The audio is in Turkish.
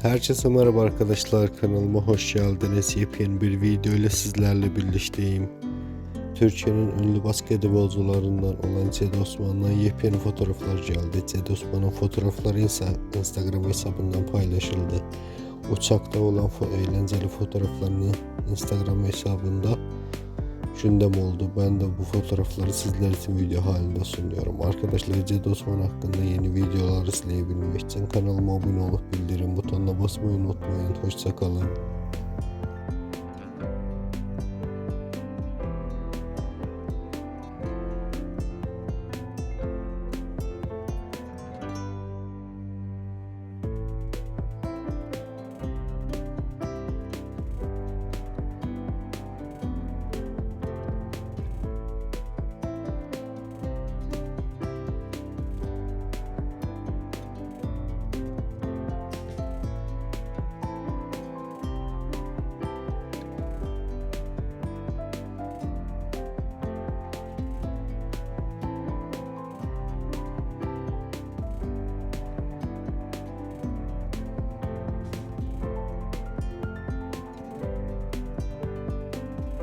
Herkese merhaba arkadaşlar kanalıma hoş geldiniz. Yepyeni bir video ile sizlerle birlikteyim. Türkiye'nin ünlü basketbolcularından olan Ced Osman'dan yepyeni fotoğraflar geldi. Ced Osman'ın fotoğrafları insa- Instagram hesabından paylaşıldı. Uçakta olan fo- eğlenceli fotoğraflarını Instagram hesabında gündem oldu. Ben de bu fotoğrafları sizler için video halinde sunuyorum. Arkadaşlar Ced Osman hakkında yeni videolar izleyebilmek için kanalıma abone olup bildirim butonuna basmayı unutmayın. Hoşçakalın.